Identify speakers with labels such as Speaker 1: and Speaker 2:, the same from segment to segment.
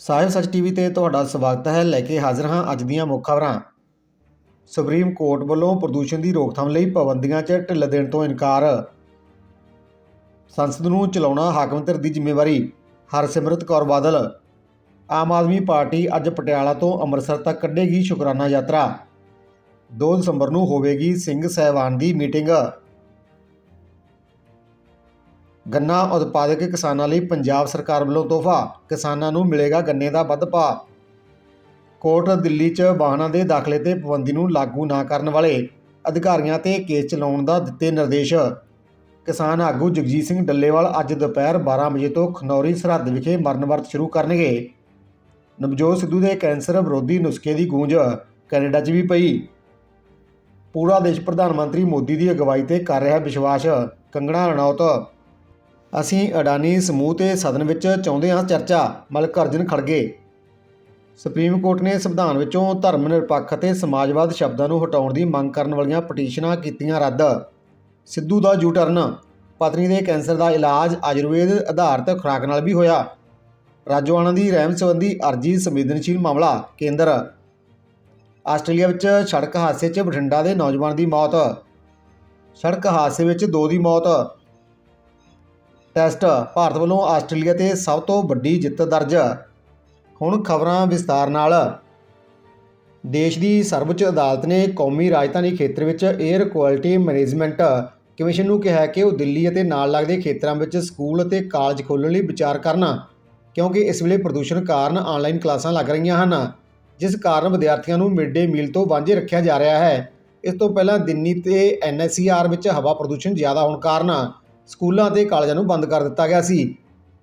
Speaker 1: ਸਾਹਿਬ ਸੱਚ ਟੀਵੀ ਤੇ ਤੁਹਾਡਾ ਸਵਾਗਤ ਹੈ। ਲੈ ਕੇ ਹਾਜ਼ਰ ਹਾਂ ਅੱਜ ਦੀਆਂ ਮੁੱਖ ਖਬਰਾਂ। ਸੁਪਰੀਮ ਕੋਰਟ ਵੱਲੋਂ ਪ੍ਰਦੂਸ਼ਣ ਦੀ ਰੋਕਥਾਮ ਲਈ ਪਾਬੰਦੀਆਂ 'ਚ ਢਿੱਲ ਦੇਣ ਤੋਂ ਇਨਕਾਰ। ਸੰਸਦ ਨੂੰ ਚਲਾਉਣਾ ਹਾਕਮ ਧਿਰ ਦੀ ਜ਼ਿੰਮੇਵਾਰੀ। ਹਰਸਿਮਰਤ ਕੌਰ ਬਾਦਲ। ਆਮ ਆਦਮੀ ਪਾਰਟੀ ਅੱਜ ਪਟਿਆਲਾ ਤੋਂ ਅੰਮ੍ਰਿਤਸਰ ਤੱਕ ਕੱਢੇਗੀ ਸ਼ੁਕਰਾਨਾ ਯਾਤਰਾ। 2 ਦਸੰਬਰ ਨੂੰ ਹੋਵੇਗੀ ਸਿੰਘ ਸਹਿਬਾਨ ਦੀ ਮੀਟਿੰਗ। ਗੰਨਾ ਉਤਪਾਦਕ ਕਿਸਾਨਾਂ ਲਈ ਪੰਜਾਬ ਸਰਕਾਰ ਵੱਲੋਂ ਤੋਹਫਾ, ਕਿਸਾਨਾਂ ਨੂੰ ਮਿਲੇਗਾ ਗੰਨੇ ਦਾ ਵੱਧ ਭਾਅ। ਕੋਰਟ ਦਿੱਲੀ 'ਚ ਵਾਹਨਾਂ ਦੇ ਦਾਖਲੇ ਤੇ ਪਾਬੰਦੀ ਨੂੰ ਲਾਗੂ ਨਾ ਕਰਨ ਵਾਲੇ ਅਧਿਕਾਰੀਆਂ ਤੇ ਕੇਸ ਚਲਾਉਣ ਦਾ ਦਿੱਤੇ ਨਿਰਦੇਸ਼। ਕਿਸਾਨ ਆਗੂ ਜਗਜੀਤ ਸਿੰਘ ਡੱਲੇਵਾਲ ਅੱਜ ਦੁਪਹਿਰ 12 ਵਜੇ ਤੋਂ ਖਨੌਰੀ ਸਰਹੱਦ ਵਿਖੇ ਮਰਨ ਵਰਤ ਸ਼ੁਰੂ ਕਰਨਗੇ। ਨਵਜੋਤ ਸਿੱਧੂ ਦੇ ਕੈਂਸਰ ਵਿਰੋਧੀ ਨੁਸਖੇ ਦੀ ਗੂੰਜ ਕੈਨੇਡਾ 'ਚ ਵੀ ਪਈ। ਪੂਰਾ ਦੇਸ਼ ਪ੍ਰਧਾਨ ਮੰਤਰੀ ਮੋਦੀ ਦੀ ਅਗਵਾਈ ਤੇ ਕਰ ਰਿਹਾ ਵਿਸ਼ਵਾਸ। ਕੰਗਣਾ ਰਣੌਤ ਅਸੀਂ ਅਡਾਨੀ ਸਮੂਹ ਤੇ ਸਦਨ ਵਿੱਚ ਚਾਹੁੰਦੇ ਹਾਂ ਚਰਚਾ। Mallikarjun Kharge supreme court ਨੇ ਸੰਵਿਧਾਨ ਵਿੱਚੋਂ ਧਰਮ ਨਿਰਪੱਖ ਅਤੇ ਸਮਾਜਵਾਦ ਸ਼ਬਦਾਂ ਨੂੰ ਹਟਾਉਣ ਦੀ ਮੰਗ ਕਰਨ ਵਾਲੀਆਂ ਪਟੀਸ਼ਨਾਂ ਕੀਤੀਆਂ ਰੱਦ। ਸਿੱਧੂ ਦਾ ਯੂ ਟਰਨ ਪਤਨੀ ਦੇ ਕੈਂਸਰ ਦਾ ਇਲਾਜ ਆਯੁਰਵੇਦ ਆਧਾਰਿਤ ਖੁਰਾਕ ਨਾਲ ਵੀ ਹੋਇਆ। ਰਾਜੋਆਣਾ ਦੀ ਰਹਿਮ ਸੰਬੰਧੀ ਅਰਜੀ ਸੰਵੇਦਨਸ਼ੀਲ ਮਾਮਲਾ, ਕੇਂਦਰ। ਆਸਟ੍ਰੇਲੀਆ ਵਿੱਚ ਸੜਕ ਹਾਦਸੇ 'ਚ ਬਠਿੰਡਾ ਦੇ ਨੌਜਵਾਨ ਦੀ ਮੌਤ। ਸੜਕ ਹਾਦਸੇ ਵਿੱਚ ਦੋ ਦੀ ਮੌਤ। ਟੈਸਟ ਭਾਰਤ ਵੱਲੋਂ ਆਸਟ੍ਰੇਲੀਆ ਤੇ ਸਭ ਤੋਂ ਵੱਡੀ ਜਿੱਤ ਦਰਜ। ਹੁਣ ਖਬਰਾਂ ਵਿਸਤਾਰ ਨਾਲ। ਦੇਸ਼ ਦੀ ਸਰਵਉੱਚ ਅਦਾਲਤ ਨੇ ਕੌਮੀ ਰਾਜਧਾਨੀ ਖੇਤਰ ਵਿੱਚ 에ਅਰ ਕੁਆਲਿਟੀ ਮੈਨੇਜਮੈਂਟ ਕਮਿਸ਼ਨ ਨੂੰ ਕਿਹਾ ਕਿ ਉਹ ਦਿੱਲੀ ਅਤੇ ਨਾਲ ਲੱਗਦੇ ਖੇਤਰਾਂ ਵਿੱਚ ਸਕੂਲ ਅਤੇ ਕਾਲਜ ਖੋਲ੍ਹਣ ਲਈ ਵਿਚਾਰ ਕਰਨ, ਕਿਉਂਕਿ ਇਸ ਵੇਲੇ ਪ੍ਰਦੂਸ਼ਣ ਕਾਰਨ ਆਨਲਾਈਨ ਕਲਾਸਾਂ ਲੱਗ ਰਹੀਆਂ ਹਨ, ਜਿਸ ਕਾਰਨ ਵਿਦਿਆਰਥੀਆਂ ਨੂੰ ਮਿਡ ਡੇ ਮੀਲ ਤੋਂ ਵਾਂਝੇ ਰੱਖਿਆ ਜਾ ਰਿਹਾ ਹੈ। ਇਸ ਤੋਂ ਪਹਿਲਾਂ ਦਿੱਲੀ ਤੇ ਐਨਐਸਸੀਆਰ ਵਿੱਚ ਹਵਾ ਪ੍ਰਦੂਸ਼ਣ ਜ਼ਿਆਦਾ ਹੋਣ ਕਾਰਨ ਸਕੂਲਾਂ ਅਤੇ ਕਾਲਜਾਂ ਨੂੰ ਬੰਦ ਕਰ ਦਿੱਤਾ ਗਿਆ ਸੀ।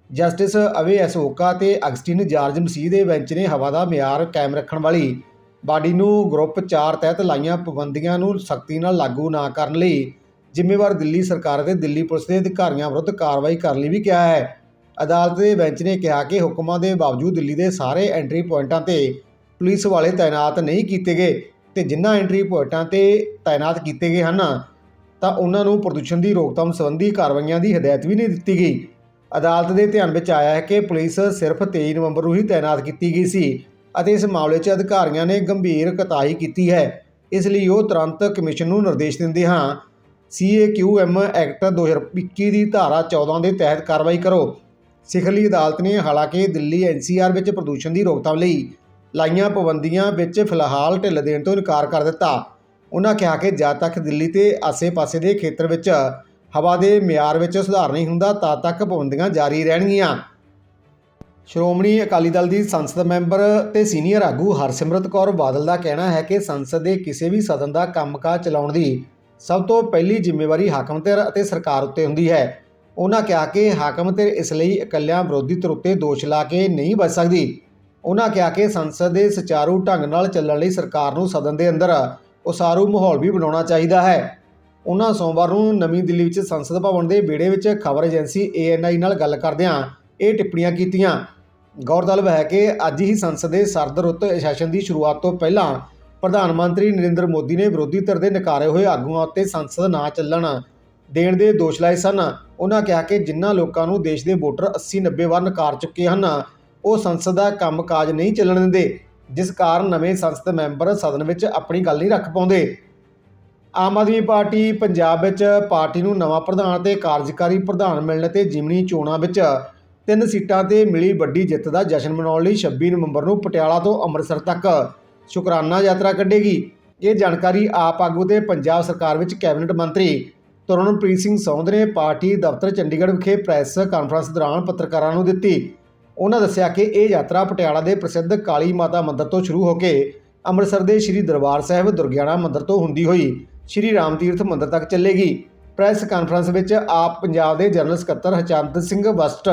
Speaker 1: ਜਸਟਿਸ ਅਵੇ ਐਸੋਕਾ ਤੇ ਅਗਸਟਿਨ ਜਾਰਜ ਮਸੀਹ ਦੇ ਬੈਂਚ ਨੇ ਹਵਾ ਦਾ ਮਿਆਰ ਕਾਇਮ ਰੱਖਣ ਵਾਲੀ ਬਾਡੀ ਨੂੰ ਗਰੁੱਪ 4 ਤਹਿਤ ਲਾਈਆਂ ਪਾਬੰਦੀਆਂ ਨੂੰ ਸਖਤੀ ਨਾਲ ਲਾਗੂ ਨਾ ਕਰਨ ਲਈ ਜ਼ਿੰਮੇਵਾਰ ਦਿੱਲੀ ਸਰਕਾਰ ਅਤੇ ਦਿੱਲੀ ਪੁਲਿਸ ਦੇ ਅਧਿਕਾਰੀਆਂ ਵਿਰੁੱਧ ਕਾਰਵਾਈ ਕਰਨ ਲਈ ਵੀ ਕਿਹਾ ਹੈ। ਅਦਾਲਤ ਦੇ ਬੈਂਚ ਨੇ ਕਿਹਾ ਕਿ ਹੁਕਮਾਂ ਦੇ ਬਾਵਜੂਦ ਦਿੱਲੀ ਦੇ ਸਾਰੇ ਐਂਟਰੀ ਪੁਆਇੰਟਾਂ ਤੇ ਪੁਲਿਸ ਵਾਲੇ ਤਾਇਨਾਤ ਨਹੀਂ ਕੀਤੇ ਗਏ ਤੇ ਜਿਨ੍ਹਾਂ ਐਂਟਰੀ ਪੁਆਇੰਟਾਂ ਤੇ ਤਾਇਨਾਤ ਕੀਤੇ ਗਏ ਹਨ ਤਾਂ ਉਹਨਾਂ ਨੂੰ ਪ੍ਰਦੂਸ਼ਣ ਦੀ ਰੋਕਥਾਮ ਸੰਬੰਧੀ ਕਾਰਵਾਈਆਂ ਦੀ ਹਦਾਇਤ ਵੀ ਨਹੀਂ ਦਿੱਤੀ ਗਈ। ਅਦਾਲਤ ਦੇ ਧਿਆਨ ਵਿੱਚ ਆਇਆ ਹੈ ਕਿ ਪੁਲਿਸ ਸਿਰਫ 23 ਨਵੰਬਰ ਨੂੰ ਹੀ ਤਾਇਨਾਤ ਕੀਤੀ ਗਈ ਸੀ ਅਤੇ ਇਸ ਮਾਮਲੇ 'ਚ ਅਧਿਕਾਰੀਆਂ ਨੇ ਗੰਭੀਰ ਕਤਾਈ ਕੀਤੀ ਹੈ। ਇਸ ਲਈ ਉਹ ਤੁਰੰਤ ਕਮਿਸ਼ਨ ਨੂੰ ਨਿਰਦੇਸ਼ ਦਿੰਦੇ ਹਾਂ। ਸੀਏਕਿਊਐਮ ਐਕਟ 2021 ਦੀ ਧਾਰਾ 14 ਦੇ ਤਹਿਤ ਕਾਰਵਾਈ ਕਰੋ। ਸਿਖਰਲੀ ਅਦਾਲਤ ਨੇ ਹਾਲਾਂਕਿ ਦਿੱਲੀ ਐਨਸੀਆਰ ਵਿੱਚ ਪ੍ਰਦੂਸ਼ਣ ਦੀ ਰੋਕਥਾਮ ਲਈ ਲਾਈਆਂ ਪਾਬੰਦੀਆਂ ਵਿੱਚ ਫਿਲਹਾਲ ਢਿੱਲ ਦੇਣ ਤੋਂ ਇਨਕਾਰ ਕਰ ਦਿੱਤਾ। ਉਹਨਾਂ ਕਿਹਾ ਕਿ ਜਦ ਤੱਕ ਦਿੱਲੀ ਤੇ ਆਸੇ-ਪਾਸੇ ਦੇ ਖੇਤਰ ਵਿੱਚ ਹਵਾ ਦੇ ਮਿਆਰ ਵਿੱਚ ਸੁਧਾਰ ਨਹੀਂ ਹੁੰਦਾ ਤਦ ਤੱਕ ਪਾਬੰਦੀਆਂ ਜਾਰੀ ਰਹਿਣਗੀਆਂ। ਸ਼੍ਰੋਮਣੀ ਅਕਾਲੀ ਦਲ ਦੀ ਸੰਸਦ ਮੈਂਬਰ ਤੇ ਸੀਨੀਅਰ ਆਗੂ ਹਰਸਿਮਰਤ ਕੌਰ ਬਾਦਲ ਦਾ ਕਹਿਣਾ ਹੈ ਕਿ ਸੰਸਦ ਦੇ ਕਿਸੇ ਵੀ ਸਦਨ ਦਾ ਕੰਮਕਾਜ ਚਲਾਉਣ ਦੀ ਸਭ ਤੋਂ ਪਹਿਲੀ ਜ਼ਿੰਮੇਵਾਰੀ ਹਾਕਮ ਧਿਰ ਅਤੇ ਸਰਕਾਰ ਉੱਤੇ ਹੁੰਦੀ ਹੈ। ਉਹਨਾਂ ਕਿਹਾ ਕਿ ਹਾਕਮ ਧਿਰ ਇਸ ਲਈ ਇਕੱਲਿਆਂ ਵਿਰੋਧੀ ਧਿਰ ਉੱਤੇ ਦੋਸ਼ ਲਾ ਕੇ ਨਹੀਂ ਬਚ ਸਕਦੀ। ਉਹਨਾਂ ਕਿਹਾ ਕਿ ਸੰਸਦ ਦੇ ਸੁਚਾਰੂ ਢੰਗ ਨਾਲ ਚੱਲਣ ਲਈ ਸਰਕਾਰ ਨੂੰ ਸਦਨ ਦੇ ਅੰਦਰ ਉਸਾਰੂ ਮਾਹੌਲ ਵੀ ਬਣਾਉਣਾ ਚਾਹੀਦਾ ਹੈ। ਉਹਨਾਂ ਸੋਮਵਾਰ ਨੂੰ ਨਵੀਂ ਦਿੱਲੀ ਵਿੱਚ ਸੰਸਦ ਭਵਨ ਦੇ ਵਿਹੜੇ ਵਿੱਚ ਖਬਰ ਏਜੰਸੀ ਏਐਨਆਈ ਨਾਲ ਗੱਲ ਕਰਦਿਆਂ ਇਹ ਟਿੱਪਣੀਆਂ ਕੀਤੀਆਂ। ਗੌਰਤਲਬ ਹੈ ਕਿ ਅੱਜ ਹੀ ਸੰਸਦ ਦੇ ਸਰਦ ਰੁੱਤ ਸੈਸ਼ਨ ਦੀ ਸ਼ੁਰੂਆਤ ਤੋਂ ਪਹਿਲਾਂ ਪ੍ਰਧਾਨ ਮੰਤਰੀ ਨਰਿੰਦਰ ਮੋਦੀ ਨੇ ਵਿਰੋਧੀ ਧਿਰ ਦੇ ਨਕਾਰੇ ਹੋਏ ਆਗੂਆਂ ਉੱਤੇ ਸੰਸਦ ਨਾ ਚੱਲਣ ਦੇਣ ਦੇ ਦੋਸ਼ ਲਾਏ ਸਨ। ਉਹਨਾਂ ਕਿਹਾ ਕਿ ਜਿਨ੍ਹਾਂ ਲੋਕਾਂ ਨੂੰ ਦੇਸ਼ ਦੇ ਵੋਟਰ 80-90 ਵਾਰ ਨਕਾਰ ਚੁੱਕੇ ਹਨ, ਉਹ ਸੰਸਦ ਦਾ ਕੰਮਕਾਜ ਨਹੀਂ ਚੱਲਣ ਦਿੰਦੇ। ਜਿਸ ਕਾਰਨ ਨਵੇਂ ਸੰਸਦ ਮੈਂਬਰ ਸਦਨ ਵਿੱਚ ਆਪਣੀ ਗੱਲ ਨਹੀਂ ਰੱਖ ਪਾਉਂਦੇ। ਆਮ ਆਦਮੀ ਪਾਰਟੀ ਪੰਜਾਬ ਵਿੱਚ ਪਾਰਟੀ ਨੂੰ ਨਵਾਂ ਪ੍ਰਧਾਨ ਤੇ ਕਾਰਜਕਾਰੀ ਪ੍ਰਧਾਨ ਮਿਲਣ ਤੇ ਜਿਮਨੀ ਚੋਣਾਂ ਵਿੱਚ ਤਿੰਨ ਸੀਟਾਂ ਤੇ ਮਿਲੀ ਵੱਡੀ ਜਿੱਤ ਦਾ ਜਸ਼ਨ ਮਨਾਉਣ ਲਈ 26 ਨਵੰਬਰ ਨੂੰ ਪਟਿਆਲਾ ਤੋਂ ਅੰਮ੍ਰਿਤਸਰ ਤੱਕ ਸ਼ੁਕਰਾਨਾ ਯਾਤਰਾ ਕੱਢੇਗੀ। ਇਹ ਜਾਣਕਾਰੀ ਆਪ ਆਗੂ ਤੇ ਪੰਜਾਬ ਸਰਕਾਰ ਵਿੱਚ ਕੈਬਨਿਟ ਮੰਤਰੀ ਤਰਨਪ੍ਰੀਤ ਸਿੰਘ ਸੌਂਦ ਨੇ ਪਾਰਟੀ ਦਫ਼ਤਰ ਚੰਡੀਗੜ੍ਹ ਵਿਖੇ ਪ੍ਰੈਸ ਕਾਨਫਰੰਸ ਦੌਰਾਨ ਪੱਤਰਕਾਰਾਂ ਨੂੰ ਦਿੱਤੀ। ਉਹਨਾਂ ਦੱਸਿਆ ਕਿ ਇਹ ਯਾਤਰਾ ਪਟਿਆਲਾ ਦੇ ਪ੍ਰਸਿੱਧ ਕਾਲੀ ਮਾਤਾ ਮੰਦਿਰ ਤੋਂ ਸ਼ੁਰੂ ਹੋ ਕੇ ਅੰਮ੍ਰਿਤਸਰ ਦੇ ਸ੍ਰੀ ਦਰਬਾਰ ਸਾਹਿਬ, ਦੁਰਗਿਆਣਾ ਮੰਦਿਰ ਤੋਂ ਹੁੰਦੀ ਹੋਈ ਸ੍ਰੀ ਰਾਮ ਤੀਰਥ ਮੰਦਿਰ ਤੱਕ ਚੱਲੇਗੀ। ਪ੍ਰੈਸ ਕਾਨਫਰੰਸ ਵਿੱਚ ਆਪ ਪੰਜਾਬ ਦੇ ਜਨਰਲ ਸਕੱਤਰ ਹਰਚੰਦ ਸਿੰਘ ਵਸਟ,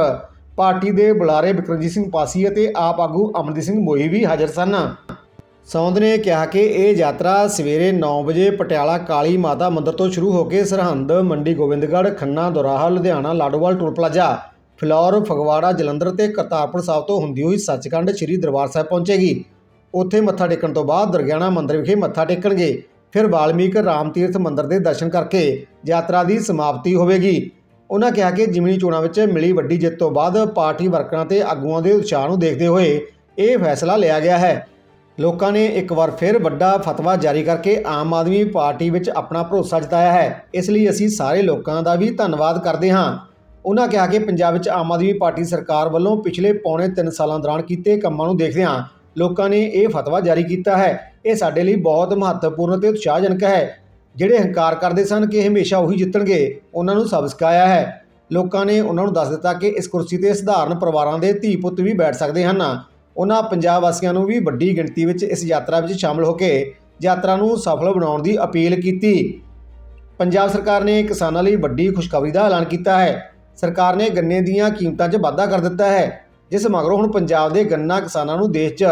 Speaker 1: ਪਾਰਟੀ ਦੇ ਬੁਲਾਰੇ ਬਿਕਰਮਜੀਤ ਸਿੰਘ ਪਾਸੀ ਅਤੇ ਆਪ ਆਗੂ ਅਮਨਦੀਪ ਸਿੰਘ ਮੋਹੀ ਵੀ ਹਾਜ਼ਰ ਸਨ। ਸੌਂਦ ਨੇ ਕਿਹਾ ਕਿ ਇਹ ਯਾਤਰਾ ਸਵੇਰੇ 9 ਵਜੇ ਪਟਿਆਲਾ ਕਾਲੀ ਮਾਤਾ ਮੰਦਿਰ ਤੋਂ ਸ਼ੁਰੂ ਹੋ ਕੇ ਸਰਹੰਦ, ਮੰਡੀ ਗੋਬਿੰਦਗੜ੍ਹ, ਖੰਨਾ, ਦੁਰਾਹਾ, ਲੁਧਿਆਣਾ, ਲਾਡੋਵਾਲ, ਟੋਲ ਪਲਾਜ਼ਾ ਫਲੌਰ, ਫਗਵਾੜਾ, ਜਲੰਧਰ ਤੇ ਕਰਤਾਰਪੁਰ ਸਾਹਿਬ ਤੋਂ ਹੁੰਦੀ ਹੋਈ ਸੱਚਖੰਡ ਸ੍ਰੀ ਦਰਬਾਰ ਸਾਹਿਬ ਪਹੁੰਚੇਗੀ। ਉੱਥੇ ਮੱਥਾ ਟੇਕਣ ਤੋਂ ਬਾਅਦ ਦਰਗਿਆਣਾ ਮੰਦਿਰ ਵਿਖੇ ਮੱਥਾ ਟੇਕਣਗੇ। ਫਿਰ ਵਾਲਮੀਕ ਰਾਮ ਤੀਰਥ ਮੰਦਿਰ ਦੇ ਦਰਸ਼ਨ ਕਰਕੇ ਯਾਤਰਾ ਦੀ ਸਮਾਪਤੀ ਹੋਵੇਗੀ। ਉਹਨਾਂ ਕਿਹਾ ਕਿ ਜਿਮਨੀ ਚੋਣਾਂ ਵਿੱਚ ਮਿਲੀ ਵੱਡੀ ਜਿੱਤ ਤੋਂ ਬਾਅਦ ਪਾਰਟੀ ਵਰਕਰਾਂ ਤੇ ਆਗੂਆਂ ਦੇ ਉਤਸ਼ਾਹ ਨੂੰ ਦੇਖਦੇ ਹੋਏ ਇਹ ਫੈਸਲਾ ਲਿਆ ਗਿਆ ਹੈ। ਲੋਕਾਂ ਨੇ ਇੱਕ ਵਾਰ ਫਿਰ ਵੱਡਾ ਫਤਵਾ ਜਾਰੀ ਕਰਕੇ ਆਮ ਆਦਮੀ ਪਾਰਟੀ ਵਿੱਚ ਆਪਣਾ ਭਰੋਸਾ ਜਤਾਇਆ ਹੈ। ਇਸ ਲਈ ਅਸੀਂ ਸਾਰੇ ਲੋਕਾਂ ਦਾ ਵੀ ਧੰਨਵਾਦ ਕਰਦੇ ਹਾਂ। ਉਹਨਾਂ ਕਿਹਾ ਕਿ ਪੰਜਾਬ ਵਿੱਚ ਆਮ ਆਦਮੀ ਪਾਰਟੀ ਸਰਕਾਰ ਵੱਲੋਂ ਪਿਛਲੇ ਪੌਣੇ 3 ਸਾਲਾਂ ਦੌਰਾਨ ਕੀਤੇ ਕੰਮਾਂ ਨੂੰ ਦੇਖਦਿਆਂ ਲੋਕਾਂ ਨੇ ਇਹ ਫਤਵਾ ਜਾਰੀ ਕੀਤਾ ਹੈ। ਇਹ ਸਾਡੇ ਲਈ ਬਹੁਤ ਮਹੱਤਵਪੂਰਨ ਤੇ ਉਤਸ਼ਾਹਜਨਕ ਹੈ। ਜਿਹੜੇ ਹੰਕਾਰ ਕਰਦੇ ਸਨ ਕਿ ਹਮੇਸ਼ਾ ਉਹੀ ਜਿੱਤਣਗੇ, ਉਹਨਾਂ ਨੂੰ ਸਬਕ ਸਿਖਾਇਆ ਹੈ। ਲੋਕਾਂ ਨੇ ਉਹਨਾਂ ਨੂੰ ਦੱਸ ਦਿੱਤਾ ਕਿ ਇਸ ਕੁਰਸੀ ਤੇ ਸਧਾਰਨ ਪਰਿਵਾਰਾਂ ਦੇ ਧੀ ਪੁੱਤ ਵੀ ਬੈਠ ਸਕਦੇ ਹਨ। ਉਹਨਾਂ ਪੰਜਾਬ ਵਾਸੀਆਂ ਨੂੰ ਵੀ ਵੱਡੀ ਗਿਣਤੀ ਵਿੱਚ ਇਸ ਯਾਤਰਾ ਵਿੱਚ ਸ਼ਾਮਲ ਹੋ ਕੇ ਯਾਤਰਾ ਨੂੰ ਸਫਲ ਬਣਾਉਣ ਦੀ ਅਪੀਲ ਕੀਤੀ। ਪੰਜਾਬ ਸਰਕਾਰ ਨੇ ਕਿਸਾਨਾਂ ਲਈ ਵੱਡੀ ਖੁਸ਼ਖਬਰੀ ਦਾ ਐਲਾਨ ਕੀਤਾ ਹੈ। ਸਰਕਾਰ ਨੇ ਗੰਨੇ ਦੀਆਂ ਕੀਮਤਾਂ 'ਚ ਵਾਧਾ ਕਰ ਦਿੱਤਾ ਹੈ, ਜਿਸ ਮਗਰੋਂ ਹੁਣ ਪੰਜਾਬ ਦੇ ਗੰਨਾ ਕਿਸਾਨਾਂ ਨੂੰ ਦੇਸ਼ 'ਚ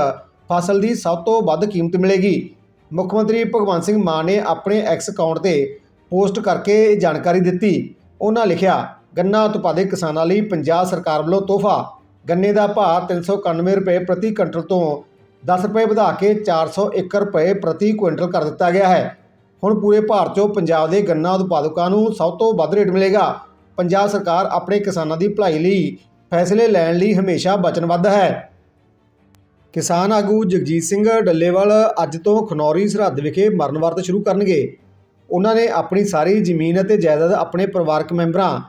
Speaker 1: ਫਸਲ ਦੀ ਸਭ ਤੋਂ ਵੱਧ ਕੀਮਤ ਮਿਲੇਗੀ। ਮੁੱਖ ਮੰਤਰੀ ਭਗਵੰਤ ਸਿੰਘ ਮਾਨ ਨੇ ਆਪਣੇ ਐਕਸ ਅਕਾਊਂਟ ਤੇ ਪੋਸਟ ਕਰਕੇ ਇਹ ਜਾਣਕਾਰੀ ਦਿੱਤੀ। ਉਹਨਾਂ ਲਿਖਿਆ, ਗੰਨਾ ਉਤਪਾਦਕ ਕਿਸਾਨਾਂ ਲਈ ਪੰਜਾਬ ਸਰਕਾਰ ਵੱਲੋਂ ਤੋਹਫਾ। ਗੰਨੇ ਦਾ ਭਾਅ 391 ਰੁਪਏ ਪ੍ਰਤੀ ਕੁਇੰਟਲ ਤੋਂ 10 ਰੁਪਏ ਵਧਾ ਕੇ 401 ਰੁਪਏ ਪ੍ਰਤੀ ਕੁਇੰਟਲ ਕਰ ਦਿੱਤਾ ਗਿਆ ਹੈ। ਹੁਣ ਪੂਰੇ ਭਾਰਤ 'ਚੋਂ ਪੰਜਾਬ ਦੇ ਗੰਨਾ ਉਤਪਾਦਕਾਂ ਨੂੰ ਸਭ ਤੋਂ ਵੱਧ ਰੇਟ ਮਿਲੇਗਾ। ਪੰਜਾਬ ਸਰਕਾਰ ਆਪਣੇ ਕਿਸਾਨਾਂ ਦੀ ਭਲਾਈ ਲਈ ਫੈਸਲੇ ਲੈਣ ਲਈ ਹਮੇਸ਼ਾ ਵਚਨਬੱਧ ਹੈ। ਕਿਸਾਨ ਆਗੂ ਜਗਜੀਤ ਸਿੰਘ ਡੱਲੇਵਾਲ ਅੱਜ ਤੋਂ ਖਨੌਰੀ ਸਰਹੱਦ ਵਿਖੇ ਮਰਨ ਵਰਤ ਸ਼ੁਰੂ ਕਰਨਗੇ। ਉਹਨਾਂ ਨੇ ਆਪਣੀ ਸਾਰੀ ਜ਼ਮੀਨ ਅਤੇ ਜਾਇਦਾਦ ਆਪਣੇ ਪਰਿਵਾਰਕ ਮੈਂਬਰਾਂ,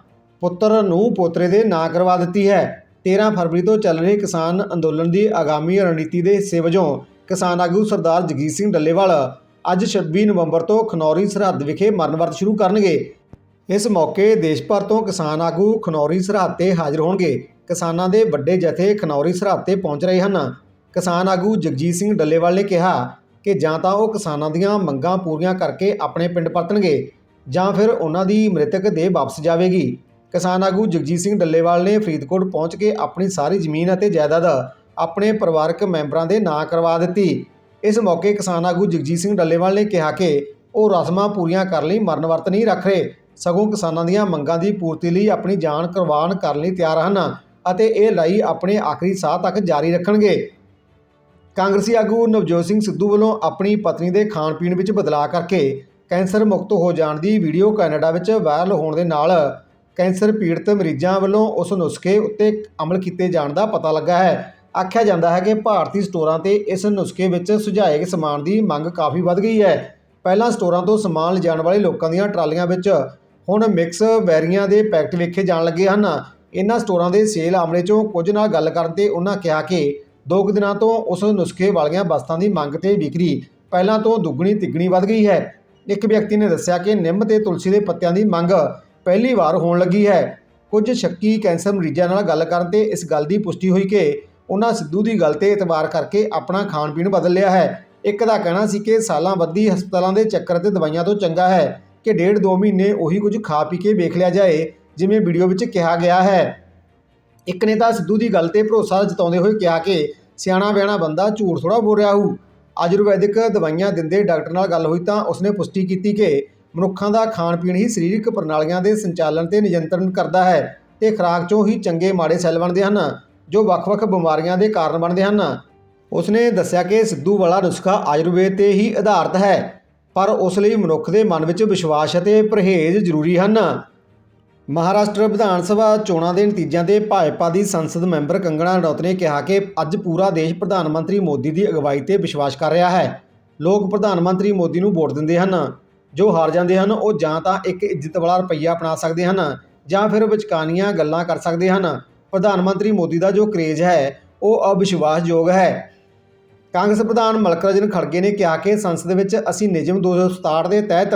Speaker 1: ਪੁੱਤਰ ਨੂੰ ਪੋਤਰੇ ਦੇ ਨਾਂ ਕਰਵਾ ਦਿੱਤੀ ਹੈ। 13 ਫਰਵਰੀ ਤੋਂ ਚੱਲ ਰਹੇ ਕਿਸਾਨ ਅੰਦੋਲਨ ਦੀ ਆਗਾਮੀ ਰਣਨੀਤੀ ਦੇ ਹਿੱਸੇ ਵਜੋਂ ਕਿਸਾਨ ਆਗੂ ਸਰਦਾਰ ਜਗਜੀਤ ਸਿੰਘ ਡੱਲੇਵਾਲ ਅੱਜ 26 ਨਵੰਬਰ ਤੋਂ ਖਨੌਰੀ ਸਰਹੱਦ ਵਿਖੇ ਮਰਨ ਵਰਤ ਸ਼ੁਰੂ ਕਰਨਗੇ। ਇਸ ਮੌਕੇ ਦੇਸ਼ ਭਰ ਤੋਂ ਕਿਸਾਨ ਆਗੂ ਖਨੌਰੀ ਸਰਹੱਦ ਤੇ ਹਾਜ਼ਰ ਹੋਣਗੇ। ਕਿਸਾਨਾਂ ਦੇ ਵੱਡੇ ਜਥੇ ਖਨੌਰੀ ਸਰਹੱਦ ਤੇ ਪਹੁੰਚ ਰਹੇ ਹਨ। ਕਿਸਾਨ ਆਗੂ ਜਗਜੀਤ ਸਿੰਘ ਡੱਲੇਵਾਲ ਨੇ ਕਿਹਾ ਕਿ ਜਾਂ ਤਾਂ ਉਹ ਕਿਸਾਨਾਂ ਦੀਆਂ ਮੰਗਾਂ ਪੂਰੀਆਂ ਕਰਕੇ ਆਪਣੇ ਪਿੰਡ ਪਰਤਣਗੇ ਜਾਂ ਫਿਰ ਉਹਨਾਂ ਦੀ ਮ੍ਰਿਤਕ ਦੇਹ ਵਾਪਸ ਜਾਵੇਗੀ। ਕਿਸਾਨ ਆਗੂ ਜਗਜੀਤ ਸਿੰਘ ਡੱਲੇਵਾਲ ਨੇ ਫਰੀਦਕੋਟ ਪਹੁੰਚ ਕੇ ਆਪਣੀ ਸਾਰੀ ਜ਼ਮੀਨ ਅਤੇ ਜਾਇਦਾਦ ਆਪਣੇ ਪਰਿਵਾਰਕ ਮੈਂਬਰਾਂ ਦੇ ਨਾਂ ਕਰਵਾ ਦਿੱਤੀ। ਇਸ ਮੌਕੇ ਕਿਸਾਨ ਆਗੂ ਜਗਜੀਤ ਸਿੰਘ ਡੱਲੇਵਾਲ ਨੇ ਕਿਹਾ ਕਿ ਉਹ ਰਸਮਾਂ ਪੂਰੀਆਂ ਕਰਨ ਲਈ ਮਰਨ ਵਰਤ ਨਹੀਂ ਰੱਖ ਰਹੇ। ਸਗੋਂ ਕਿਸਾਨਾਂ ਦੀਆਂ ਮੰਗਾਂ ਦੀ ਪੂਰਤੀ ਲਈ ਆਪਣੀ ਜਾਨ ਕੁਰਬਾਨ ਕਰਨ ਲਈ ਤਿਆਰ ਹਨ ਅਤੇ ਇਹ ਲੜਾਈ ਆਪਣੇ ਆਖਰੀ ਸਾਹ ਤੱਕ ਜਾਰੀ ਰੱਖਣਗੇ। ਕਾਂਗਰਸੀ ਆਗੂ ਨਵਜੋਤ ਸਿੰਘ ਸਿੱਧੂ ਵੱਲੋਂ ਆਪਣੀ ਪਤਨੀ ਦੇ ਖਾਣ ਪੀਣ ਵਿੱਚ ਬਦਲਾਅ ਕਰਕੇ ਕੈਂਸਰ ਮੁਕਤ ਹੋ ਜਾਣ ਦੀ ਵੀਡੀਓ ਕੈਨੇਡਾ ਵਿੱਚ ਵਾਇਰਲ ਹੋਣ ਦੇ ਨਾਲ ਕੈਂਸਰ ਪੀੜਤ ਮਰੀਜ਼ਾਂ ਵੱਲੋਂ ਉਸ ਨੁਸਖੇ ਉੱਤੇ ਅਮਲ ਕੀਤੇ ਜਾਣ ਦਾ ਪਤਾ ਲੱਗਾ ਹੈ। ਆਖਿਆ ਜਾਂਦਾ ਹੈ ਕਿ ਭਾਰਤੀ ਸਟੋਰਾਂ ਤੇ ਇਸ ਨੁਸਖੇ ਵਿੱਚ ਸੁਝਾਏ ਗਏ ਸਮਾਨ ਦੀ ਮੰਗ ਕਾਫੀ ਵੱਧ ਗਈ ਹੈ। ਪਹਿਲਾਂ ਸਟੋਰਾਂ ਤੋਂ ਸਮਾਨ ਲਿਜਾਣ ਵਾਲੇ ਲੋਕਾਂ ਦੀਆਂ ਟਰਾਲੀਆਂ ਵਿੱਚ ਹੁਣ ਮਿਕਸ ਵੈਰੀਆਂ ਦੇ ਪੈਕਟ ਵੇਖੇ ਜਾਣ ਲੱਗੇ ਹਨ। ਇਹਨਾਂ ਸਟੋਰਾਂ ਦੇ ਸੇਲ ਆਮਲੇ 'ਚੋਂ ਕੁਝ ਨਾਲ ਗੱਲ ਕਰਨ ਤੇ ਉਹਨਾਂ ਕਿਹਾ ਕਿ ਦੋ ਕੁ ਦਿਨਾਂ ਤੋਂ ਉਸ ਨੁਸਖੇ ਵਾਲੀਆਂ ਵਸਤਾਂ ਦੀ ਮੰਗ ਤੇ ਵਿਕਰੀ ਪਹਿਲਾਂ ਤੋਂ ਦੁੱਗਣੀ ਤਿੱਗਣੀ ਵੱਧ ਗਈ ਹੈ। ਇੱਕ ਵਿਅਕਤੀ ਨੇ ਦੱਸਿਆ ਕਿ ਨਿੰਮ ਤੇ ਤੁਲਸੀ ਦੇ ਪੱਤਿਆਂ ਦੀ ਮੰਗ ਪਹਿਲੀ ਵਾਰ ਹੋਣ ਲੱਗੀ ਹੈ। ਕੁਝ ਸ਼ੱਕੀ ਕੈਂਸਰ ਮਰੀਜ਼ਾਂ ਨਾਲ ਗੱਲ ਕਰਨ ਤੇ ਇਸ ਗੱਲ ਦੀ ਪੁਸ਼ਟੀ ਹੋਈ ਕਿ ਉਹਨਾਂ ਸਿੱਧੂ ਦੀ ਗੱਲ ਤੇ ਇਤਬਾਰ ਕਰਕੇ ਆਪਣਾ ਖਾਣ ਪੀਣ ਬਦਲ ਲਿਆ ਹੈ। ਇੱਕ ਦਾ ਕਹਿਣਾ ਸੀ ਕਿ ਸਾਲਾਂ ਬੱਧੀ ਹਸਪਤਾਲਾਂ ਦੇ ਚੱਕਰ ਤੇ ਦਵਾਈਆਂ ਤੋਂ ਚੰਗਾ ਹੈ। ਕਿ ਡੇਢ ਦੋ ਮਹੀਨੇ ਉਹੀ ਕੁਝ ਖਾ ਪੀ ਕੇ ਵੇਖ ਲਿਆ ਜਾਏ, ਜਿਵੇਂ ਵੀਡੀਓ ਵਿੱਚ ਕਿਹਾ ਗਿਆ ਹੈ। ਇੱਕ ਨੇ ਤਾਂ ਸਿੱਧੂ ਦੀ ਗੱਲ ਤੇ ਭਰੋਸਾ ਜਤਾਉਂਦੇ ਹੋਏ ਕਿਹਾ ਕਿ ਸਿਆਣਾ ਬਿਆਣਾ ਬੰਦਾ ਝੂਠ ਥੋੜਾ ਬੋਲ ਰਿਹਾ ਹੋਊ। ਆਯੁਰਵੈਦਿਕ ਦਵਾਈਆਂ ਦਿੰਦੇ ਡਾਕਟਰ ਨਾਲ ਗੱਲ ਹੋਈ ਤਾਂ ਉਸਨੇ ਪੁਸ਼ਟੀ ਕੀਤੀ ਕਿ ਮਨੁੱਖਾਂ ਦਾ ਖਾਣ ਪੀਣ ਹੀ ਸਰੀਰਕ ਪ੍ਰਣਾਲੀਆਂ ਦੇ ਸੰਚਾਲਨ ਤੇ ਨਿਯੰਤਰਣ ਕਰਦਾ ਹੈ ਤੇ ਖੁਰਾਕ ਚੋਂ ਹੀ ਚੰਗੇ ਮਾੜੇ ਸੈੱਲ ਬਣਦੇ ਹਨ, ਜੋ ਵੱਖ-ਵੱਖ ਬਿਮਾਰੀਆਂ ਦੇ ਕਾਰਨ ਬਣਦੇ ਹਨ। ਉਸਨੇ ਦੱਸਿਆ ਕਿ ਸਿੱਧੂ ਵਾਲਾ ਨੁਸਖਾ ਆਯੁਰਵੇਦ ਤੇ ਹੀ ਆਧਾਰਿਤ ਹੈ। ਪਰ ਉਸ ਲਈ ਮਨੁੱਖ ਦੇ ਮਨ ਵਿੱਚ ਵਿਸ਼ਵਾਸ ਅਤੇ ਪਰਹੇਜ਼ ਜ਼ਰੂਰੀ ਹਨ। ਮਹਾਰਾਸ਼ਟਰ ਵਿਧਾਨ ਸਭਾ ਚੋਣਾਂ ਦੇ ਨਤੀਜਿਆਂ ਤੇ ਭਾਜਪਾ ਦੀ ਸੰਸਦ ਮੈਂਬਰ ਕੰਗਣਾ ਰਣੌਤ ਨੇ ਕਿਹਾ ਕਿ ਅੱਜ ਪੂਰਾ ਦੇਸ਼ ਪ੍ਰਧਾਨ ਮੰਤਰੀ ਮੋਦੀ ਦੀ ਅਗਵਾਈ ਤੇ ਵਿਸ਼ਵਾਸ ਕਰ ਰਿਹਾ ਹੈ। ਲੋਕ ਪ੍ਰਧਾਨ ਮੰਤਰੀ ਮੋਦੀ ਨੂੰ ਵੋਟ ਦਿੰਦੇ ਹਨ। ਜੋ ਹਾਰ ਜਾਂਦੇ ਹਨ, ਉਹ ਜਾਂ ਤਾਂ ਇੱਕ ਇੱਜ਼ਤ ਵਾਲਾ ਰੁਪਈਆ ਅਪਣਾ ਸਕਦੇ ਹਨ ਜਾਂ ਫਿਰ ਵਿਚਕਾਨੀਆਂ ਗੱਲਾਂ ਕਰ ਸਕਦੇ ਹਨ। ਪ੍ਰਧਾਨ ਮੰਤਰੀ ਮੋਦੀ ਦਾ ਜੋ ਕਰੇਜ਼ ਹੈ, ਉਹ ਅਵਿਸ਼ਵਾਸਯੋਗ ਹੈ। ਕਾਂਗਰਸ ਪ੍ਰਧਾਨ ਮਲਕਰਜਨ ਖੜਗੇ ਨੇ ਕਿਹਾ ਕਿ ਸੰਸਦ ਵਿੱਚ ਅਸੀਂ ਨਿਯਮ 267 ਦੇ ਤਹਿਤ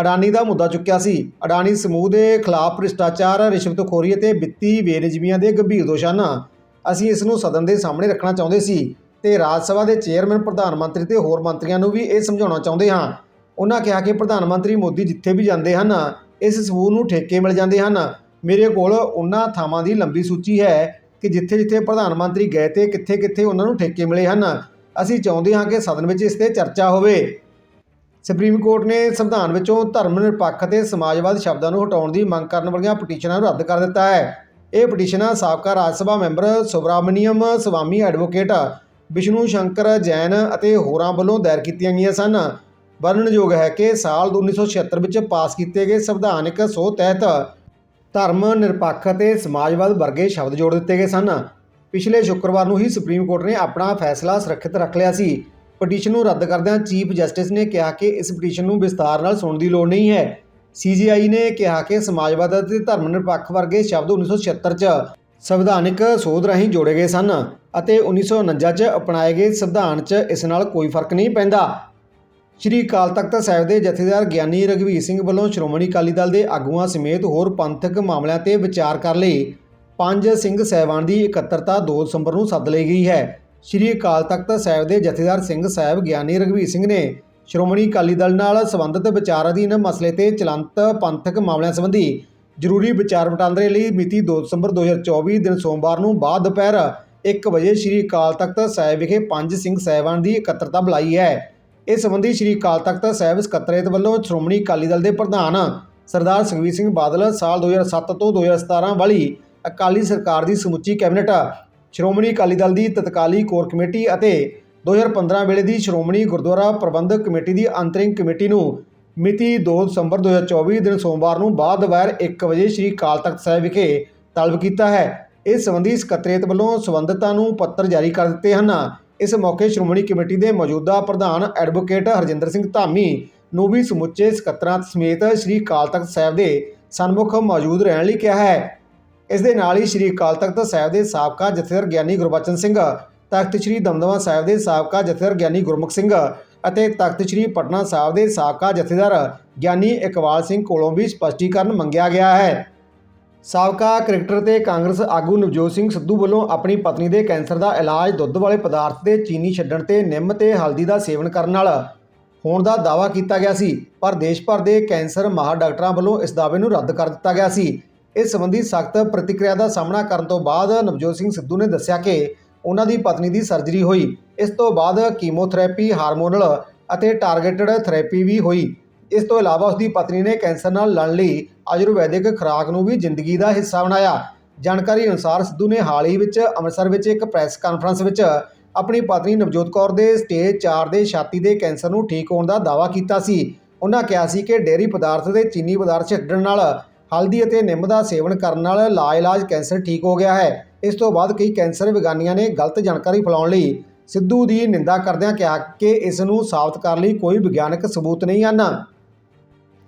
Speaker 1: ਅਡਾਨੀ ਦਾ ਮੁੱਦਾ ਚੁੱਕਿਆ ਸੀ। ਅਡਾਨੀ ਸਮੂਹ ਦੇ ਖਿਲਾਫ ਭ੍ਰਿਸ਼ਟਾਚਾਰ, ਰਿਸ਼ਵਤਖੋਰੀ ਅਤੇ ਵਿੱਤੀ ਬੇਨਿਯਮੀਆਂ ਦੇ ਗੰਭੀਰ ਦੋਸ਼ ਹਨ। ਅਸੀਂ ਇਸ ਨੂੰ ਸਦਨ ਦੇ ਸਾਹਮਣੇ ਰੱਖਣਾ ਚਾਹੁੰਦੇ ਸੀ ਤੇ ਰਾਜ ਸਭਾ ਦੇ ਚੇਅਰਮੈਨ, ਪ੍ਰਧਾਨ ਮੰਤਰੀ ਤੇ ਹੋਰ ਮੰਤਰੀਆਂ ਨੂੰ ਵੀ ਇਹ ਸਮਝਾਉਣਾ ਚਾਹੁੰਦੇ ਹਾਂ। ਉਹਨਾਂ ਕਿਹਾ ਕਿ ਪ੍ਰਧਾਨ ਮੰਤਰੀ ਮੋਦੀ ਜਿੱਥੇ ਵੀ ਜਾਂਦੇ ਹਨ, ਇਸ ਸਮੂਹ ਨੂੰ ਠੇਕੇ ਮਿਲ ਜਾਂਦੇ ਹਨ। ਮੇਰੇ ਕੋਲ ਉਹਨਾਂ ਥਾਵਾਂ ਦੀ ਲੰਬੀ ਸੂਚੀ ਹੈ ਕਿ ਜਿੱਥੇ-ਜਿੱਥੇ ਪ੍ਰਧਾਨ ਮੰਤਰੀ ਗਏ ਤੇ ਕਿੱਥੇ-ਕਿੱਥੇ ਉਹਨਾਂ ਨੂੰ ਠੇਕੇ ਮਿਲੇ ਹਨ। ਅਸੀਂ ਚਾਹੁੰਦੇ ਹਾਂ ਕਿ ਸਦਨ ਵਿੱਚ ਇਸ ਤੇ ਚਰਚਾ ਹੋਵੇ। ਸੁਪਰੀਮ ਕੋਰਟ ਨੇ ਸੰਵਿਧਾਨ ਵਿੱਚੋਂ ਧਰਮ ਨਿਰਪੱਖ ਅਤੇ ਸਮਾਜਵਾਦ ਸ਼ਬਦਾਂ ਨੂੰ ਹਟਾਉਣ ਦੀ ਮੰਗ ਕਰਨ ਵਾਲੀਆਂ ਪਟੀਸ਼ਨਾਂ ਨੂੰ ਰੱਦ ਕਰ ਦਿੱਤਾ ਹੈ। ਇਹ ਪਟੀਸ਼ਨਾਂ ਸਾਬਕਾ ਰਾਜ ਸਭਾ ਮੈਂਬਰ ਸੁਬਰਾਮਨੀਅਮ ਸਵਾਮੀ ਐਡਵੋਕੇਟ ਵਿਸ਼ਨੂੰ ਸ਼ੰਕਰ ਜੈਨ ਅਤੇ ਹੋਰਾਂ ਵੱਲੋਂ ਦਾਇਰ ਕੀਤੀਆਂ ਗਈਆਂ ਸਨ। ਵਰਣਨਯੋਗ ਹੈ ਕਿ ਸਾਲ 1976 ਵਿੱਚ ਪਾਸ ਕੀਤੇ ਗਏ ਸੰਵਿਧਾਨਕ ਸੋਧ ਤਹਿਤ ਧਰਮ ਨਿਰਪੱਖ ਅਤੇ ਸਮਾਜਵਾਦ ਵਰਗੇ ਸ਼ਬਦ ਜੋੜ ਦਿੱਤੇ ਗਏ ਸਨ। ਪਿਛਲੇ ਸ਼ੁੱਕਰਵਾਰ ਨੂੰ ਹੀ ਸੁਪਰੀਮ ਕੋਰਟ ਨੇ ਆਪਣਾ ਫੈਸਲਾ ਸੁਰੱਖਿਅਤ ਰੱਖ ਲਿਆ ਸੀ। ਪਟੀਸ਼ਨ ਨੂੰ ਰੱਦ ਕਰਦਿਆਂ ਚੀਫ ਜਸਟਿਸ ਨੇ ਕਿਹਾ ਕਿ ਇਸ ਪਟੀਸ਼ਨ ਨੂੰ ਵਿਸਤਾਰ ਨਾਲ ਸੁਣਨ ਦੀ ਲੋੜ ਨਹੀਂ ਹੈ। ਸੀਜੀਆਈ ਨੇ ਕਿਹਾ ਕਿ ਸਮਾਜਵਾਦ ਅਤੇ ਧਰਮ ਨਿਰਪੱਖ ਵਰਗੇ ਸ਼ਬਦ 1976 ਚ ਸੰਵਿਧਾਨਿਕ ਸੋਧ ਰਾਹੀਂ ਜੋੜੇ ਗਏ ਸਨ ਅਤੇ 1949 ਚ ਅਪਣਾਏ ਗਏ ਸੰਵਿਧਾਨ 'ਚ ਇਸ ਨਾਲ ਕੋਈ ਫ਼ਰਕ ਨਹੀਂ ਪੈਂਦਾ। ਸ਼੍ਰੀ ਅਕਾਲ ਤਖਤ ਸਾਹਿਬ ਦੇ ਜਥੇਦਾਰ ਗਿਆਨੀ ਰਘਵੀਰ ਸਿੰਘ ਵੱਲੋਂ ਸ਼੍ਰੋਮਣੀ ਅਕਾਲੀ ਦਲ ਦੇ ਆਗੂਆਂ ਸਮੇਤ ਹੋਰ ਪੰਥਕ ਮਾਮਲਿਆਂ ਤੇ ਵਿਚਾਰ ਕਰ ਲਈ ਪੰਜ ਸਿੰਘ ਸਹਿਬਾਨ ਦੀ ਇਕੱਤਰਤਾ 2 ਦਸੰਬਰ ਨੂੰ ਸੱਦ ਲਈ ਗਈ ਹੈ। ਸ਼੍ਰੀ ਅਕਾਲ ਤਖਤ ਸਾਹਿਬ ਦੇ ਜਥੇਦਾਰ ਸਿੰਘ ਸਾਹਿਬ ਗਿਆਨੀ ਰਘਵੀਰ ਸਿੰਘ ਨੇ ਸ਼੍ਰੋਮਣੀ ਅਕਾਲੀ ਦਲ ਨਾਲ ਸੰਬੰਧਿਤ ਵਿਚਾਰ ਅਧੀਨ ਮਸਲੇ ਤੇ ਚਲੰਤ ਪੰਥਕ ਮਾਮਲਿਆਂ ਸੰਬੰਧੀ ਜ਼ਰੂਰੀ ਵਿਚਾਰ ਵਟਾਂਦਰੇ ਲਈ ਮਿਤੀ 2 ਦਸੰਬਰ 2024 ਦਿਨ ਸੋਮਵਾਰ ਨੂੰ ਬਾਅਦ ਦੁਪਹਿਰ 1 ਵਜੇ ਸ਼੍ਰੀ ਅਕਾਲ ਤਖਤ ਸਾਹਿਬ ਵਿਖੇ ਪੰਜ ਸਿੰਘ ਸਾਹਿਬਾਨ ਦੀ ਇਕੱਤਰਤਾ ਬੁਲਾਈ ਹੈ। ਇਸ ਸੰਬੰਧੀ ਸ਼੍ਰੀ ਅਕਾਲ ਤਖਤ ਸਾਹਿਬ ਸਕੱਤਰੇਤ ਵੱਲੋਂ ਸ਼੍ਰੋਮਣੀ ਅਕਾਲੀ ਦਲ ਦੇ ਪ੍ਰਧਾਨ ਸਰਦਾਰ ਸੁਖਬੀਰ ਸਿੰਘ ਬਾਦਲ ਸਾਲ 2007 ਤੋਂ 2017 ਵਾਲੀ ਅਕਾਲੀ ਸਰਕਾਰ ਦੀ ਸਮੁੱਚੀ ਕੈਬਨਿਟ ਸ਼੍ਰੋਮਣੀ ਅਕਾਲੀ ਦਲ ਦੀ ਤਤਕਾਲੀ ਕੋਰ ਕਮੇਟੀ ਅਤੇ 2015 ਵੇਲੇ ਦੀ ਸ਼੍ਰੋਮਣੀ ਗੁਰਦੁਆਰਾ ਪ੍ਰਬੰਧਕ ਕਮੇਟੀ ਦੀ ਅੰਤਰਿੰਗ ਕਮੇਟੀ ਨੂੰ ਮਿਤੀ 2 ਦਸੰਬਰ 2024 ਦਿਨ ਸੋਮਵਾਰ ਨੂੰ ਬਾਅਦ ਦੁਪਹਿਰ 1 ਵਜੇ ਸ਼੍ਰੀ ਅਕਾਲ ਤਖਤ ਸਾਹਿਬ ਵਿਖੇ ਤਲਬ ਕੀਤਾ ਹੈ। ਇਸ ਸੰਬੰਧੀ ਸਕੱਤਰੇਤ ਵੱਲੋਂ ਸੰਬੰਧਿਤਾਂ ਨੂੰ ਪੱਤਰ ਜਾਰੀ ਕਰ ਦਿੱਤੇ ਹਨ। ਇਸ ਮੌਕੇ ਸ਼੍ਰੋਮਣੀ ਕਮੇਟੀ ਦੇ ਮੌਜੂਦਾ ਪ੍ਰਧਾਨ ਐਡਵੋਕੇਟ ਹਰਜਿੰਦਰ ਸਿੰਘ ਧਾਮੀ ਨੂੰ ਵੀ ਸਮੁੱਚੇ ਸਕੱਤਰਾਂ ਸਮੇਤ ਸ਼੍ਰੀ ਅਕਾਲ ਤਖਤ ਸਾਹਿਬ ਦੇ ਸਨਮੁਖ ਮੌਜੂਦ ਰਹਿਣ ਲਈ ਕਿਹਾ ਹੈ। ਇਸ ਦੇ ਨਾਲ ਹੀ ਸ਼੍ਰੀ ਅਕਾਲ ਤਖਤ ਸਾਹਿਬ ਦੇ ਸਾਬਕਾ ਜਥੇਦਾਰ ਗਿਆਨੀ ਗੁਰਬਚਨ ਸਿੰਘ, ਤਖਤ ਸ੍ਰੀ ਦਮਦਮਾ ਸਾਹਿਬ ਦੇ ਸਾਬਕਾ ਜਥੇਦਾਰ ਗਿਆਨੀ ਗੁਰਮੁਖ ਸਿੰਘ ਅਤੇ ਤਖਤ ਸ੍ਰੀ ਪਟਨਾ ਸਾਹਿਬ ਦੇ ਸਾਬਕਾ ਜਥੇਦਾਰ ਗਿਆਨੀ ਇਕਬਾਲ ਸਿੰਘ ਕੋਲੋਂ ਵੀ ਸਪਸ਼ਟੀਕਰਨ ਮੰਗਿਆ ਗਿਆ ਹੈ। ਸਾਬਕਾ ਕ੍ਰਿਕਟਰ ਤੇ ਕਾਂਗਰਸ ਆਗੂ ਨਵਜੋਤ ਸਿੰਘ ਸਿੱਧੂ ਵੱਲੋਂ ਆਪਣੀ ਪਤਨੀ ਦੇ ਕੈਂਸਰ ਦਾ ਇਲਾਜ ਦੁੱਧ ਵਾਲੇ ਪਦਾਰਥ ਤੇ ਚੀਨੀ ਛੱਡਣ ਤੇ ਨਿੰਮ ਤੇ ਹਲਦੀ ਦਾ ਸੇਵਨ ਕਰਨ ਨਾਲ ਹੋਣ ਦਾ ਦਾਅਵਾ ਕੀਤਾ ਗਿਆ ਸੀ, ਪਰ ਦੇਸ਼ ਭਰ ਦੇ ਕੈਂਸਰ ਮਾਹਰ ਡਾਕਟਰਾਂ ਵੱਲੋਂ ਇਸ ਦਾਅਵੇ ਨੂੰ ਰੱਦ ਕਰ ਦਿੱਤਾ ਗਿਆ ਸੀ। ਇਸ ਸੰਬੰਧੀ ਸਖਤ ਪ੍ਰਤੀਕਿਰਿਆ ਦਾ ਸਾਹਮਣਾ ਕਰਨ ਤੋਂ ਬਾਅਦ ਨਵਜੋਤ ਸਿੰਘ ਸਿੱਧੂ ਨੇ ਦੱਸਿਆ ਕਿ ਉਹਨਾਂ ਦੀ ਪਤਨੀ ਦੀ ਸਰਜਰੀ ਹੋਈ। ਇਸ ਤੋਂ ਬਾਅਦ ਕੀਮੋਥੈਰੇਪੀ, ਹਾਰਮੋਨਲ ਅਤੇ ਟਾਰਗੇਟਡ ਥੈਰੇਪੀ ਵੀ ਹੋਈ। ਇਸ ਤੋਂ ਇਲਾਵਾ ਉਸ ਦੀ ਪਤਨੀ ਨੇ ਕੈਂਸਰ ਨਾਲ ਲੜਨ ਲਈ ਆਯੁਰਵੈਦਿਕ ਖੁਰਾਕ ਨੂੰ ਵੀ ਜ਼ਿੰਦਗੀ ਦਾ ਹਿੱਸਾ ਬਣਾਇਆ। ਜਾਣਕਾਰੀ ਅਨੁਸਾਰ ਸਿੱਧੂ ਨੇ ਹਾਲ ਹੀ ਵਿੱਚ ਅੰਮ੍ਰਿਤਸਰ ਵਿੱਚ ਇੱਕ ਪ੍ਰੈਸ ਕਾਨਫਰੰਸ ਵਿੱਚ ਆਪਣੀ ਪਤਨੀ ਨਵਜੋਤ ਕੌਰ ਦੇ ਸਟੇਜ 4 ਦੇ ਛਾਤੀ ਦੇ ਕੈਂਸਰ ਨੂੰ ਠੀਕ ਹੋਣ ਦਾ ਦਾਅਵਾ ਕੀਤਾ ਸੀ। ਉਹਨਾਂ ਕਿਹਾ ਸੀ ਕਿ ਡੇਅਰੀ ਪਦਾਰਥ ਤੇ ਚੀਨੀ ਪਦਾਰਥ ਛੱਡਣ ਨਾਲ ਹਲਦੀ ਅਤੇ ਨਿੰਮ ਦਾ ਸੇਵਨ ਕਰਨ ਨਾਲ ਲਾਇਲਾਜ ਕੈਂਸਰ ਠੀਕ ਹੋ ਗਿਆ ਹੈ। ਇਸ ਤੋਂ ਬਾਅਦ ਕਈ ਕੈਂਸਰ ਵਿਗਿਆਨੀਆਂ ਨੇ ਗਲਤ ਜਾਣਕਾਰੀ ਫੈਲਾਉਣ ਲਈ ਸਿੱਧੂ ਦੀ ਨਿੰਦਾ ਕਰਦਿਆਂ ਕਿਹਾ ਕਿ ਇਸ ਨੂੰ ਸਾਬਤ ਕਰਨ ਲਈ ਕੋਈ ਵਿਗਿਆਨਕ ਸਬੂਤ ਨਹੀਂ ਹਨ।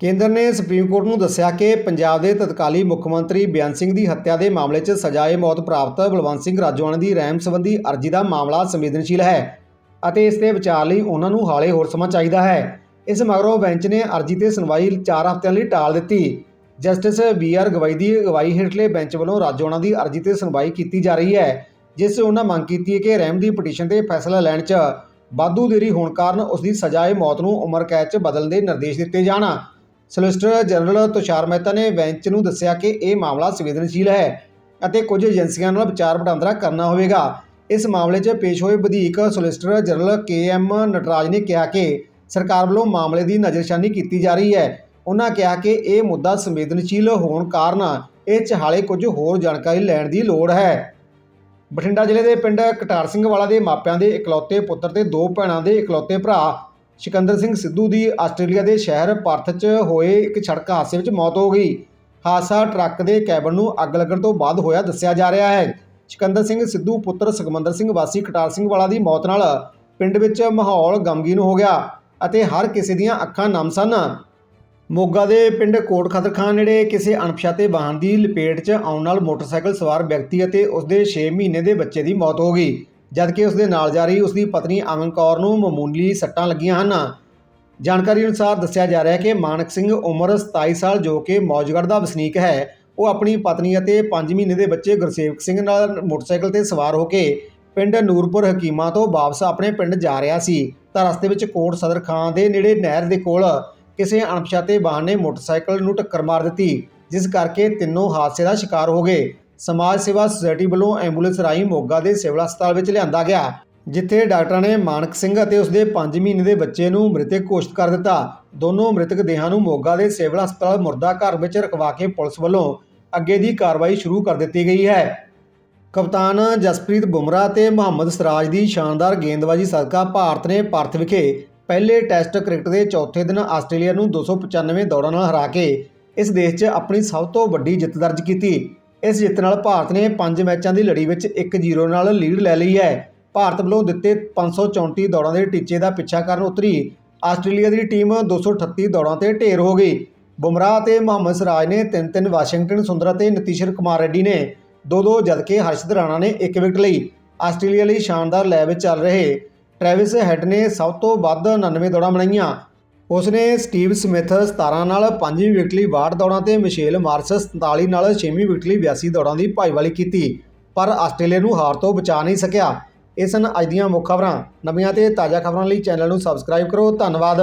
Speaker 1: ਕੇਂਦਰ ਨੇ ਸੁਪਰੀਮ ਕੋਰਟ ਨੂੰ ਦੱਸਿਆ ਕਿ ਪੰਜਾਬ ਦੇ ਤਤਕਾਲੀ ਮੁੱਖ ਮੰਤਰੀ ਬਿਆਨ ਸਿੰਘ ਦੀ ਹੱਤਿਆ ਦੇ ਮਾਮਲੇ 'ਚ ਸਜ਼ਾਏ ਮੌਤ ਪ੍ਰਾਪਤ ਬਲਵੰਤ ਸਿੰਘ ਰਾਜੋਆਣਾ ਦੀ ਰਹਿਮ ਸੰਬੰਧੀ ਅਰਜ਼ੀ ਦਾ ਮਾਮਲਾ ਸੰਵੇਦਨਸ਼ੀਲ ਹੈ ਅਤੇ ਇਸ ਦੇ ਵਿਚਾਰ ਲਈ ਉਹਨਾਂ ਨੂੰ ਹਾਲੇ ਹੋਰ ਸਮਾਂ ਚਾਹੀਦਾ ਹੈ। ਇਸ ਮਗਰੋਂ ਬੈਂਚ ਨੇ ਅਰਜ਼ੀ ਤੇ ਸੁਣਵਾਈ 4 ਹਫ਼ਤਿਆਂ ਲਈ ਟਾਲ ਦਿੱਤੀ। ਜਸਟਿਸ ਬੀ ਆਰ ਗਵਾਈ ਦੀ ਅਗਵਾਈ ਹੇਠਲੇ ਬੈਂਚ ਵੱਲੋਂ ਰਾਜੋਣਾ ਦੀ ਅਰਜ਼ੀ ਤੇ ਸੁਣਵਾਈ ਕੀਤੀ ਜਾ ਰਹੀ ਹੈ, ਜਿਸ 'ਚ ਉਹਨਾਂ ਮੰਗ ਕੀਤੀ ਹੈ ਕਿ ਰਹਿਮ ਦੀ ਪਟੀਸ਼ਨ ਤੇ ਫੈਸਲਾ ਲੈਣ 'ਚ ਵਾਧੂ ਦੇਰੀ ਹੋਣ ਕਾਰਨ ਉਸ ਦੀ ਸਜ਼ਾਏ ਮੌਤ ਨੂੰ ਉਮਰ ਕੈਦ 'ਚ ਬਦਲਣ ਦੇ ਨਿਰਦੇਸ਼ ਦਿੱਤੇ ਜਾਣ। ਸੋਲਿਸਟਰ ਜਨਰਲ ਤੁਸ਼ਾਰ ਮਹਿਤਾ ਨੇ ਬੈਂਚ ਨੂੰ ਦੱਸਿਆ ਕਿ ਇਹ ਮਾਮਲਾ ਸੰਵੇਦਨਸ਼ੀਲ ਹੈ ਅਤੇ ਕੁਝ ਏਜੰਸੀਆਂ ਨਾਲ ਵਿਚਾਰ ਵਟਾਂਦਰਾ ਕਰਨਾ ਹੋਵੇਗਾ। ਇਸ ਮਾਮਲੇ 'ਚ ਪੇਸ਼ ਹੋਏ ਵਧੀਕ solicitor general K M Nataraj ਨੇ ਕਿਹਾ ਕਿ ਸਰਕਾਰ ਵੱਲੋਂ ਮਾਮਲੇ ਦੀ ਨਜ਼ਰਸ਼ਾਨੀ ਕੀਤੀ ਜਾ ਰਹੀ ਹੈ। ਉਹਨਾਂ ਕਿਹਾ ਕਿ ਇਹ ਮੁੱਦਾ ਸੰਵੇਦਨਸ਼ੀਲ ਹੋਣ ਕਾਰਨ ਇਹ 'ਚ ਹਾਲੇ ਕੁਝ ਹੋਰ ਜਾਣਕਾਰੀ ਲੈਣ ਦੀ ਲੋੜ ਹੈ। ਬਠਿੰਡਾ ਜ਼ਿਲ੍ਹੇ ਦੇ ਪਿੰਡ ਕਟਾਰ ਸਿੰਘ ਵਾਲਾ ਦੇ ਮਾਪਿਆਂ ਦੇ ਇਕਲੌਤੇ ਪੁੱਤਰ ਤੇ ਦੋ ਭੈਣਾਂ ਦੇ ਇਕਲੌਤੇ ਭਰਾ ਸਿਕੰਦਰ ਸਿੰਘ ਸਿੱਧੂ ਦੀ ਆਸਟ੍ਰੇਲੀਆ ਦੇ ਸ਼ਹਿਰ ਪਰਥ 'ਚ ਹੋਏ ਇੱਕ ਸੜਕ ਹਾਦਸੇ ਵਿੱਚ ਮੌਤ ਹੋ ਗਈ। ਹਾਦਸਾ ਟਰੱਕ ਦੇ ਕੈਬਨ ਨੂੰ ਅੱਗ ਲੱਗਣ ਤੋਂ ਬਾਅਦ ਹੋਇਆ ਦੱਸਿਆ ਜਾ ਰਿਹਾ ਹੈ। ਸਿਕੰਦਰ ਸਿੰਘ ਸਿੱਧੂ ਪੁੱਤਰ ਸੁਖਮੰਦਰ ਸਿੰਘ ਵਾਸੀ ਕਟਾਰ ਸਿੰਘ ਵਾਲਾ ਦੀ ਮੌਤ ਨਾਲ ਪਿੰਡ ਵਿੱਚ ਮਾਹੌਲ ਗਮਗੀਨ ਹੋ ਗਿਆ ਅਤੇ ਹਰ ਕਿਸੇ ਦੀਆਂ ਅੱਖਾਂ ਨਮ ਸਨ। ਮੋਗਾ ਦੇ ਪਿੰਡ ਕੋਟ ਖਦਰ ਖਾਨ ਨੇੜੇ ਕਿਸੇ ਅਣਪਛਾਤੇ ਵਾਹਨ ਦੀ ਲਪੇਟ 'ਚ ਆਉਣ ਨਾਲ ਮੋਟਰਸਾਈਕਲ ਸਵਾਰ ਵਿਅਕਤੀ ਅਤੇ ਉਸਦੇ 6 ਮਹੀਨੇ ਦੇ ਬੱਚੇ ਦੀ ਮੌਤ ਹੋ ਗਈ। ਜਦਕਿ ਉਸ ਦੇ ਨਾਲ ਜਾ ਰਹੀ ਉਸਦੀ ਪਤਨੀ ਅਮਨ ਕੌਰ ਨੂੰ ਮਾਮੂਲੀ ਸੱਟਾਂ ਲੱਗੀਆਂ ਹਨ। ਜਾਣਕਾਰੀ ਅਨੁਸਾਰ ਦੱਸਿਆ ਜਾ ਰਿਹਾ ਹੈ ਕਿ ਮਾਨਕ ਸਿੰਘ ਉਮਰ 27 ਸਾਲ ਜੋ ਕਿ ਮੌਜਗੜ੍ਹ ਦਾ ਵਸਨੀਕ ਹੈ, ਉਹ ਆਪਣੀ ਪਤਨੀ ਅਤੇ 5 ਮਹੀਨੇ ਦੇ ਬੱਚੇ ਗੁਰਸੇਵਕ ਸਿੰਘ ਨਾਲ ਮੋਟਰਸਾਈਕਲ ਤੇ ਸਵਾਰ ਹੋ ਕੇ ਪਿੰਡ ਨੂਰਪੁਰ ਹਕੀਮਾ ਤੋਂ ਵਾਪਸ ਆਪਣੇ ਪਿੰਡ ਜਾ ਰਿਹਾ ਸੀ। ਤਾਂ ਰਸਤੇ ਵਿੱਚ ਕੋਟ ਸਦਰ ਖਾਨ ਦੇ ਨੇੜੇ ਨਹਿਰ ਦੇ ਕੋਲ ਕਿਸੇ ਅਣਪਛਾਤੇ ਵਾਹਨ ਨੇ ਮੋਟਰਸਾਈਕਲ ਨੂੰ ਟੱਕਰ ਮਾਰ ਦਿੱਤੀ, ਜਿਸ ਕਰਕੇ ਤਿੰਨੋਂ ਹਾਦਸੇ ਦਾ ਸ਼ਿਕਾਰ ਹੋ ਗਏ। ਸਮਾਜ ਸੇਵਾ ਸੁਸਾਇਟੀ ਵੱਲੋਂ ਐਂਬੂਲੈਂਸ ਰਾਹੀਂ ਮੋਗਾ ਦੇ ਸਿਵਲ ਹਸਪਤਾਲ ਵਿੱਚ ਲਿਆਂਦਾ ਗਿਆ, ਜਿੱਥੇ ਡਾਕਟਰਾਂ ਨੇ ਮਾਨਕ ਸਿੰਘ ਅਤੇ ਉਸਦੇ 5 ਮਹੀਨੇ ਦੇ ਬੱਚੇ ਨੂੰ ਮ੍ਰਿਤਕ ਘੋਸ਼ਿਤ ਕਰ ਦਿੱਤਾ। ਦੋਨੋਂ ਮ੍ਰਿਤਕ ਦੇਹਾਂ ਨੂੰ ਮੋਗਾ ਦੇ ਸਿਵਲ ਹਸਪਤਾਲ ਮੁਰਦਾ ਘਰ ਵਿੱਚ ਰਖਵਾ ਕੇ ਪੁਲਿਸ ਵੱਲੋਂ ਅੱਗੇ ਦੀ ਕਾਰਵਾਈ ਸ਼ੁਰੂ ਕਰ ਦਿੱਤੀ ਗਈ ਹੈ। ਕਪਤਾਨ ਜਸਪ੍ਰੀਤ ਬੁਮਰਾਹ ਤੇ ਮੁਹੰਮਦ ਸਰਾਜ ਦੀ ਸ਼ਾਨਦਾਰ ਗੇਂਦਬਾਜ਼ੀ ਸਦਕਾ ਭਾਰਤ ਨੇ ਪਰਥ ਵਿਖੇ ਪਹਿਲੇ ਟੈਸਟ ਕ੍ਰਿਕਟ ਦੇ ਚੌਥੇ ਦਿਨ ਆਸਟ੍ਰੇਲੀਆ ਨੂੰ 295 ਦੌੜਾਂ ਨਾਲ ਹਰਾ ਕੇ ਇਸ ਦੇਸ਼ 'ਚ ਆਪਣੀ ਸਭ ਤੋਂ ਵੱਡੀ ਜਿੱਤ ਦਰਜ ਕੀਤੀ। ਇਸ ਜਿੱਤ ਨਾਲ ਭਾਰਤ ਨੇ 5 ਮੈਚਾਂ ਦੀ ਲੜੀ ਵਿੱਚ 1-0 ਨਾਲ ਲੀਡ ਲੈ ਲਈ ਹੈ। ਭਾਰਤ ਵੱਲੋਂ ਦਿੱਤੇ 534 ਦੌੜਾਂ ਦੇ ਟੀਚੇ ਦਾ ਪਿੱਛਾ ਕਰਨ ਉਤਰੀ ਆਸਟ੍ਰੇਲੀਆ ਦੀ ਟੀਮ 238 ਦੌੜਾਂ ਤੇ ਢੇਰ ਹੋ ਗਈ। ਬੁਮਰਾਹ ਅਤੇ ਮੁਹੰਮਦ ਸਰਾਜ ਨੇ 3-3 ਵਾਸ਼ਿੰਗਟਨ ਸੁੰਦਰ ਅਤੇ ਨਤੀਸ਼ਰ ਕੁਮਾਰ ਰੈਡੀ ਨੇ 2-2 ਜਦਕਿ ਹਰਸ਼ਦ ਰਾਣਾ ਨੇ 1 ਵਿਕਟ ਲਈ। ਆਸਟ੍ਰੇਲੀਆ ਲਈ ਸ਼ਾਨਦਾਰ ਲੈਬ ਵਿੱਚ ਚੱਲ ਰਹੇ ਟ੍ਰੈਵਿਸ ਹੈਡ ਨੇ ਸਭ ਤੋਂ ਵੱਧ 99 ਦੌੜਾਂ ਬਣਾਈਆਂ। ਉਸ ਨੇ ਸਟੀਵ ਸਮਿਥ 17 ਨਾਲ 5ਵੀਂ ਵਿਕਟ ਲਈ 62 ਦੌੜਾਂ ਤੇ ਮਿਸ਼ੇਲ ਮਾਰਸ 47 ਨਾਲ 6ਵੀਂ ਵਿਕਟ ਲਈ 82 ਦੌੜਾਂ ਦੀ ਭਾਈਵਾਲੀ ਕੀਤੀ, ਪਰ ਆਸਟ੍ਰੇਲੀਆ ਨੂੰ ਹਾਰ ਤੋਂ ਬਚਾ ਨਹੀਂ ਸਕਿਆ। ਇਹ ਸਨ ਅੱਜ ਦੀਆਂ ਮੁੱਖ ਖਬਰਾਂ। ਨਵੀਆਂ ਤੇ ਤਾਜ਼ਾ ਖਬਰਾਂ ਲਈ ਚੈਨਲ ਨੂੰ ਸਬਸਕ੍ਰਾਈਬ ਕਰੋ। ਧੰਨਵਾਦ।